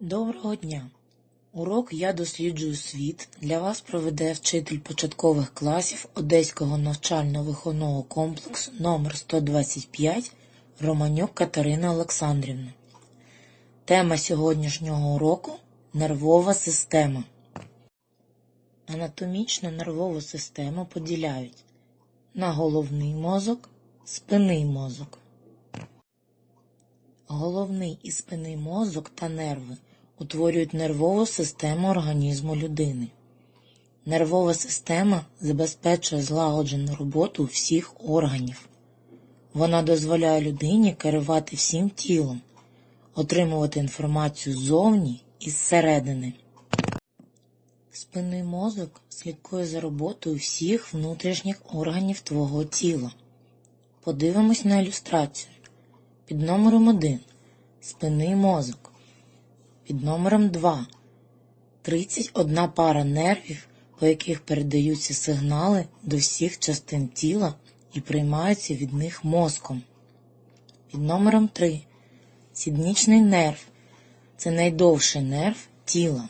Доброго дня! Урок Я досліджую світ для вас проведе вчитель початкових класів Одеського навчально-виховного комплексу номер 125 Романюк Катерина Олександрівна. Тема сьогоднішнього уроку Нервова система. Анатомічно нервову систему поділяють на головний мозок, спинний мозок. Головний і спинний мозок та нерви утворюють нервову систему організму людини. Нервова система забезпечує злагоджену роботу всіх органів. Вона дозволяє людині керувати всім тілом, отримувати інформацію ззовні і зсередини. Спинний мозок слідкує за роботою всіх внутрішніх органів твого тіла. Подивимось на ілюстрацію. Під номером 1 спинний мозок. Під номером 2 31 пара нервів, по яких передаються сигнали до всіх частин тіла і приймаються від них мозком. Під номером 3 сіднічний нерв це найдовший нерв тіла.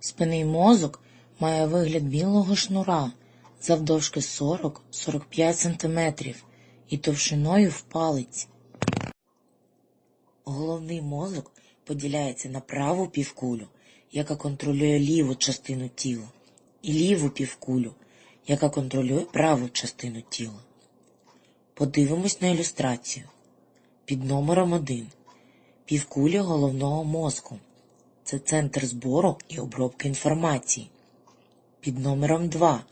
Спинний мозок має вигляд білого шнура завдовжки 40-45 см і товщиною в палець. Головний мозок поділяється на праву півкулю, яка контролює ліву частину тіла, і ліву півкулю, яка контролює праву частину тіла. Подивимось на ілюстрацію. Під номером 1. Півкуля головного мозку. Це центр збору і обробки інформації. Під номером 2.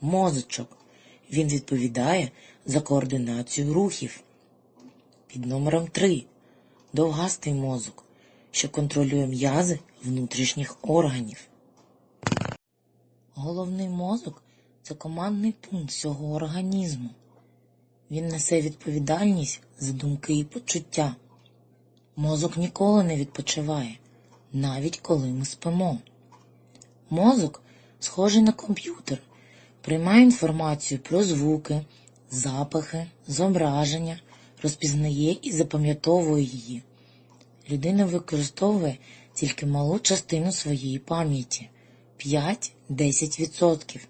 Мозочок. Він відповідає за координацію рухів. Під номером 3. Довгастий мозок, що контролює м'язи внутрішніх органів. Головний мозок це командний пункт всього організму. Він несе відповідальність за думки і почуття. Мозок ніколи не відпочиває, навіть коли ми спимо. Мозок схожий на комп'ютер, приймає інформацію про звуки, запахи, зображення, розпізнає і запам'ятовує її. Людина використовує тільки малу частину своєї пам'яті 5-10%.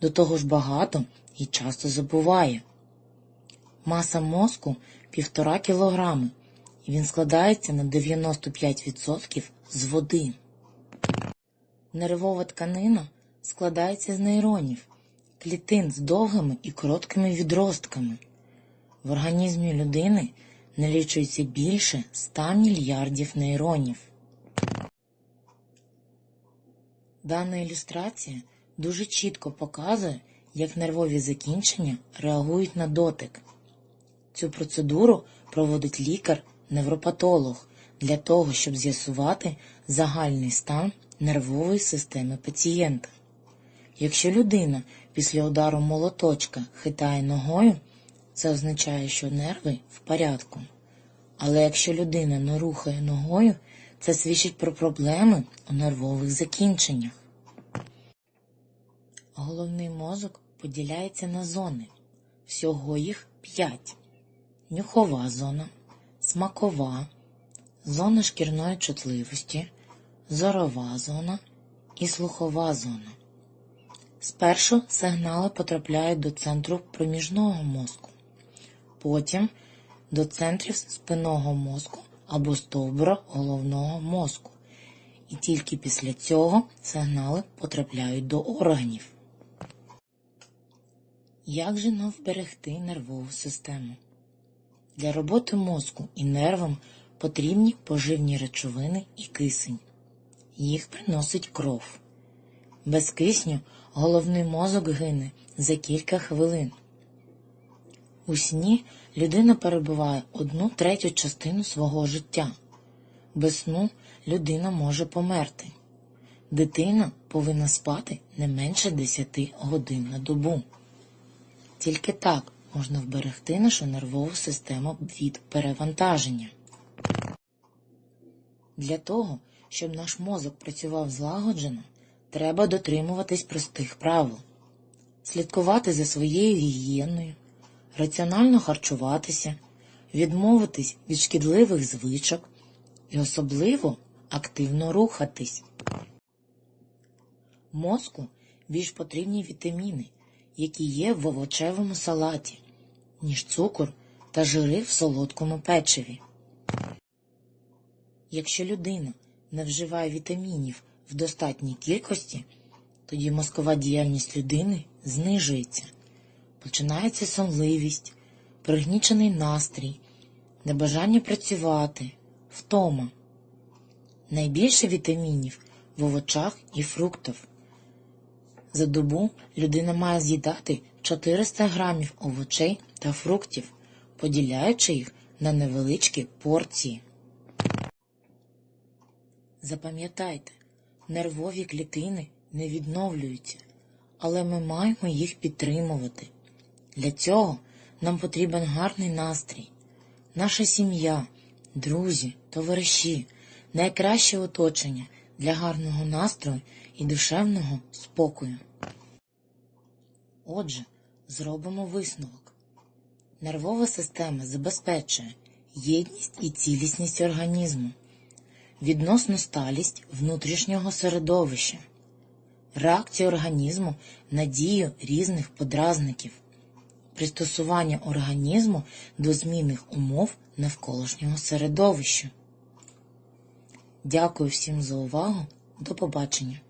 До того ж багато і часто забуває. Маса мозку 1,5 кілограми, і він складається на 95% з води. Нервова тканина складається з нейронів, клітин з довгими і короткими відростками. В організмі людини налічується більше 100 мільярдів нейронів. Дана ілюстрація дуже чітко показує, як нервові закінчення реагують на дотик. Цю процедуру проводить лікар-невропатолог для того, щоб з'ясувати загальний стан нервової системи пацієнта. Якщо людина після удару молоточка хитає ногою, це означає, що нерви в порядку. Але якщо людина не рухає ногою, це свідчить про проблеми у нервових закінченнях. Головний мозок поділяється на зони. Всього їх п'ять: нюхова зона, смакова, зона шкірної чутливості, зорова зона і слухова зона. Спершу сигнали потрапляють до центру проміжного мозку, потім до центрів спинного мозку або стовбура головного мозку, і тільки після цього сигнали потрапляють до органів. Як же нам вберегти нервову систему? Для роботи мозку і нервам потрібні поживні речовини і кисень. Їх приносить кров. Без кисню головний мозок гине за кілька хвилин. У сні людина перебуває одну третю частину свого життя. Без сну людина може померти. Дитина повинна спати не менше 10 годин на добу. Тільки так можна вберегти нашу нервову систему від перевантаження. Для того, щоб наш мозок працював злагоджено, треба дотримуватись простих правил, слідкувати за своєю гігієною, раціонально харчуватися, відмовитись від шкідливих звичок і особливо активно рухатись. Мозку більш потрібні вітаміни, які є в овочевому салаті, ніж цукор та жири в солодкому печиві. Якщо людина не вживає вітамінів в достатній кількості, тоді мозкова діяльність людини знижується. Починається сонливість, пригнічений настрій, небажання працювати, втома. Найбільше вітамінів в овочах і фруктах. За добу людина має з'їдати 400 грамів овочей та фруктів, поділяючи їх на невеличкі порції. Запам'ятайте, нервові клітини не відновлюються, але ми маємо їх підтримувати. Для цього нам потрібен гарний настрій, наша сім'я, друзі, товариші, найкраще оточення для гарного настрою і душевного спокою. Отже, зробимо висновок. Нервова система забезпечує єдність і цілісність організму, відносну сталість внутрішнього середовища, реакцію організму на дію різних подразників, пристосування організму до змінних умов навколишнього середовища. Дякую всім за увагу. До побачення.